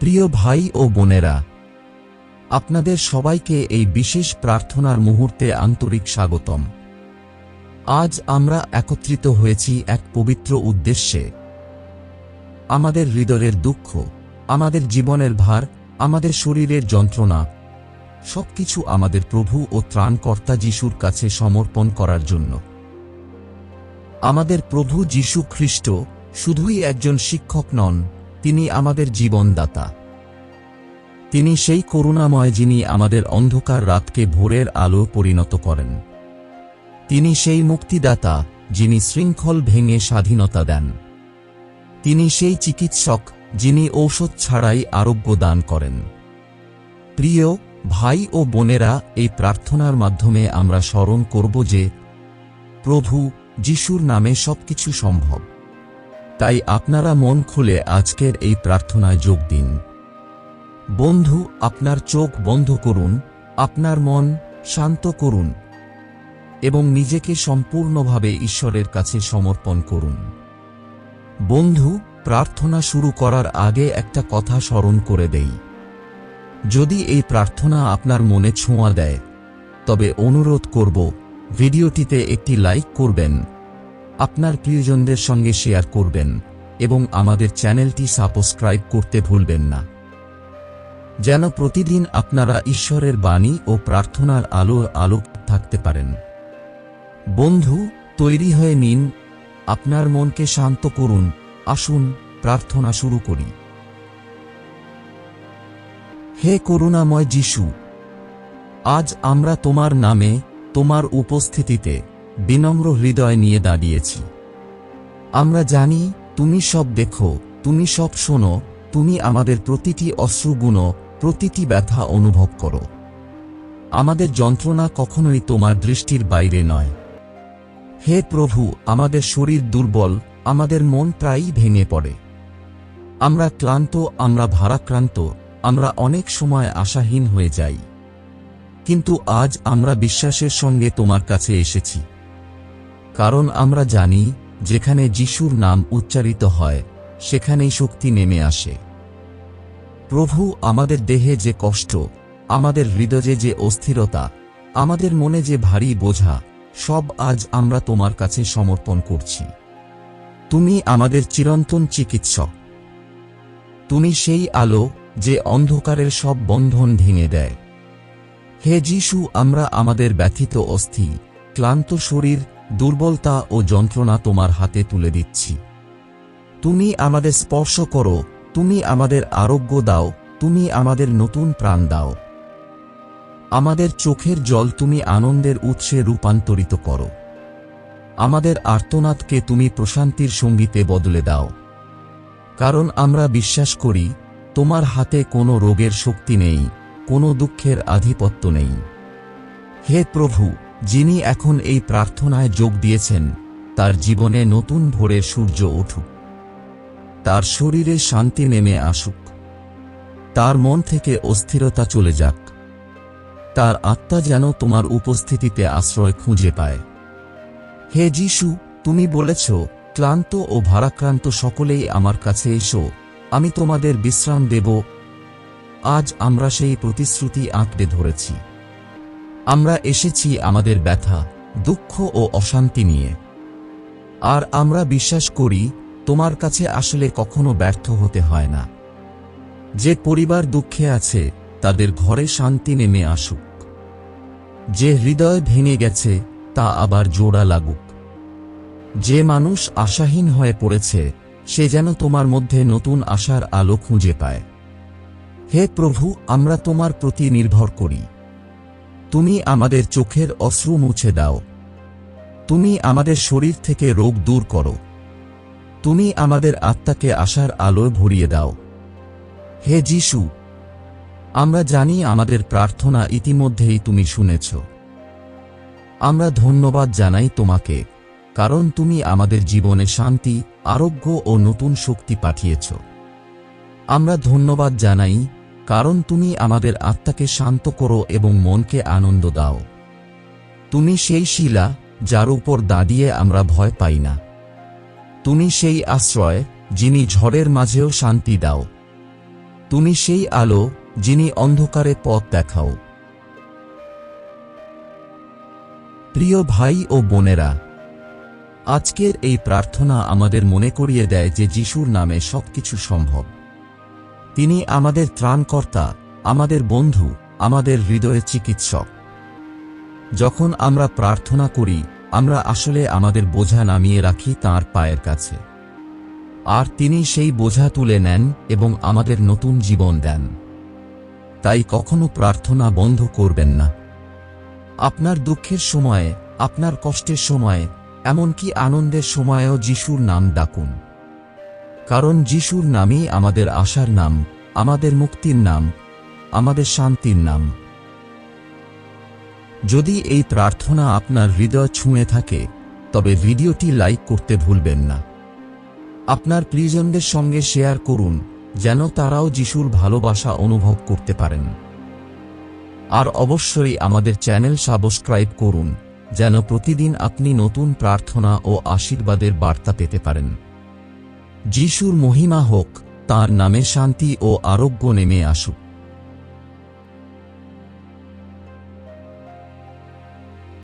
প্রিয় ভাই ও বোনেরা, আপনাদের সবাইকে এই বিশেষ প্রার্থনার মুহূর্তে আন্তরিক স্বাগতম। আজ আমরা একত্রিত হয়েছি এক পবিত্র উদ্দেশ্যে। আমাদের হৃদয়ের দুঃখ, আমাদের জীবনের ভার, আমাদের শরীরের যন্ত্রণা, সবকিছু আমাদের প্রভু ও ত্রাণকর্তা যিশুর কাছে সমর্পণ করার জন্য। আমাদের প্রভু যিশু খ্রিস্ট শুধুই একজন শিক্ষক নন তিনি আমাদের জীবনদাতা। তিনি সেই করুণাময় যিনি আমাদের অন্ধকার রাতকে ভোরের আলো পরিণত করেন। তিনি সেই মুক্তিদাতা যিনি শৃঙ্খল ভেঙে স্বাধীনতা দেন। তিনি সেই চিকিৎসক যিনি ঔষধ ছাড়াই আরোগ্য দান করেন। প্রিয় ভাই ও বোনেরা, এই প্রার্থনার মাধ্যমে আমরা স্মরণ করব যে প্রভু যিশুর নামে সবকিছু সম্ভব। তাই আপনারা মন খুলে আজকের এই প্রার্থনায় যোগ দিন। বন্ধু, আপনার চোখ বন্ধ করুন, আপনার মন শান্ত করুন এবং নিজেকে সম্পূর্ণভাবে ঈশ্বরের কাছে সমর্পণ করুন। বন্ধু, প্রার্থনা শুরু করার আগে একটা কথা স্মরণ করে দেই। যদি এই প্রার্থনা আপনার মনে ছোঁয়া দেয়, তবে অনুরোধ করব, ভিডিওটিতে একটি লাইক করবেন। আপনার প্রিয়জনদের সঙ্গে শেয়ার করবেন এবং আমাদের চ্যানেলটি সাবস্ক্রাইব করতে ভুলবেন না। যেন প্রতিদিন আপনারা ঈশ্বরের বাণী ও প্রার্থনার আলো আলোক থাকতে পারেন। বন্ধু, তৈরি হয়ে নিন। আপনার মনকে শান্ত করুন। আসুন, প্রার্থনা শুরু করি। হে করুণাময় যিশু, আজ আমরা তোমার নামে, তোমার উপস্থিতিতে বিনম্র হৃদয় নিয়ে দাঁড়িয়েছি। আমরা জানি, তুমি সব দেখো, তুমি সব শোনো, তুমি আমাদের প্রতিটি অশ্রুগুণ, প্রতিটি ব্যথা অনুভব করো। আমাদের যন্ত্রণা কখনোই তোমার দৃষ্টির বাইরে নয়। হে প্রভু, আমাদের শরীর দুর্বল, আমাদের মন প্রায়ই ভেঙে পড়ে। আমরা ক্লান্ত, আমরা ভারাক্রান্ত, আমরা অনেক সময় আশাহীন হয়ে যাই। কিন্তু আজ আমরা বিশ্বাসের সঙ্গে তোমার কাছে এসেছি। কারণ আমরা জানি, যেখানে যিশুর নাম উচ্চারিত হয়, সেখানেই শক্তি নেমে আসে। প্রভু আমাদের দেহে যে কষ্ট, আমাদের হৃদয়ে যে অস্থিরতা, আমাদের মনে যে ভারী বোঝা, সব আজ আমরা তোমার কাছে সমর্পণ করছি। তুমি আমাদের চিরন্তন চিকিৎসক। তুমি সেই আলো যে অন্ধকারের সব বন্ধন ভেঙে দেয়। হে যিশু, আমরা আমাদের ব্যথিত অস্থি, ক্লান্ত শরীর দুর্বলতা ও যন্ত্রণা তোমার হাতে তুলে দিচ্ছি। তুমি আমাদের স্পর্শ করো, তুমি আমাদের আরোগ্য দাও, তুমি আমাদের নতুন প্রাণ দাও। আমাদের চোখের জল তুমি আনন্দের উৎসে রূপান্তরিত করো। আমাদের আর্তনাদকে তুমি প্রশান্তির সঙ্গীতে বদলে দাও। কারণ আমরা বিশ্বাস করি, তোমার হাতে কোনো রোগের শক্তি নেই, কোনো দুঃখের আধিপত্য নেই। হে প্রভু যিনি এখন এই প্রার্থনায় যোগ দিয়েছেন, তার জীবনে নতুন ভোরের সূর্য উঠুক। তার শরীরে শান্তি নেমে আসুক। তার মন থেকে অস্থিরতা চলে যাক। তার আত্মা যেন তোমার উপস্থিতিতে আশ্রয় খুঁজে পায়। হে যিশু, তুমি বলেছ, ক্লান্ত ও ভারাক্রান্ত সকলেই আমার কাছে এসো, আমি তোমাদের বিশ্রাম দেব। আজ আমরা সেই প্রতিশ্রুতি আঁকড়ে ধরেছি। আমরা এসেছি আমাদের ব্যথা, দুঃখ ও অশান্তি নিয়ে। আর আমরা বিশ্বাস করি, তোমার কাছে আসলে কখনো ব্যর্থ হতে হয় না। যে পরিবার দুঃখে আছে, তাদের ঘরে শান্তি নেমে আসুক। যে হৃদয় ভেঙে গেছে, তা আবার জোড়া লাগুক। যে মানুষ আশাহীন হয়ে পড়েছে, সে যেন তোমার মধ্যে নতুন আশার আলো খুঁজে পায়। হে প্রভু, আমরা তোমার প্রতি নির্ভর করি। তুমি আমাদের চোখের অশ্রু মুছে দাও। তুমি আমাদের শরীর থেকে রোগ দূর করো। তুমি আমাদের আত্মাকে আশার আলোয় ভরিয়ে দাও। হে যিশু, আমরা জানি আমাদের প্রার্থনা ইতিমধ্যেই তুমি শুনেছ। আমরা ধন্যবাদ জানাই তোমাকে, কারণ তুমি আমাদের জীবনে শান্তি, আরোগ্য ও নতুন শক্তি পাঠিয়েছ। আমরা ধন্যবাদ জানাই কারণ তুমি আমাদের আত্মাকে শান্ত করো এবং মনকে আনন্দ দাও। তুমি সেই শিলা যার উপর দাঁড়িয়ে আমরা ভয় পাই না। তুমি সেই আশ্রয় যিনি ঝড়ের মাঝেও শান্তি দাও। তুমি সেই আলো যিনি অন্ধকারে পথ দেখাও। প্রিয় ভাই ও বোনেরা, আজকের এই প্রার্থনা আমাদের মনে করিয়ে দেয় যে যিশুর নামে সবকিছু সম্ভব। তিনি আমাদের ত্রাণকর্তা, আমাদের বন্ধু, আমাদের হৃদয়ের চিকিৎসক। যখন আমরা প্রার্থনা করি, আমরা আসলে আমাদের বোঝা নামিয়ে রাখি তাঁর পায়ের কাছে। আর তিনি সেই বোঝা তুলে নেন এবং আমাদের নতুন জীবন দেন। তাই কখনো প্রার্থনা বন্ধ করবেন না। আপনার দুঃখের সময়ে, আপনার কষ্টের সময়ে, এমনকি আনন্দের সময়েও যিশুর নাম ডাকুন। কারণ যিশুর নামই আমাদের আশার নাম, আমাদের মুক্তির নাম, আমাদের শান্তির নাম। যদি এই প্রার্থনা আপনার হৃদয় ছুঁয়ে থাকে, তবে ভিডিওটি লাইক করতে ভুলবেন না। আপনার প্রিয়জনদের সঙ্গে শেয়ার করুন, যেন তারাও যিশুর ভালোবাসা অনুভব করতে পারেন। আর অবশ্যই আমাদের চ্যানেল সাবস্ক্রাইব করুন, যেন প্রতিদিন আপনি নতুন প্রার্থনা ও আশীর্বাদের বার্তা পেতে পারেন। যিশুর মহিমা হোক তার নামে শান্তি ও আরোগ্য নেমে আসুক।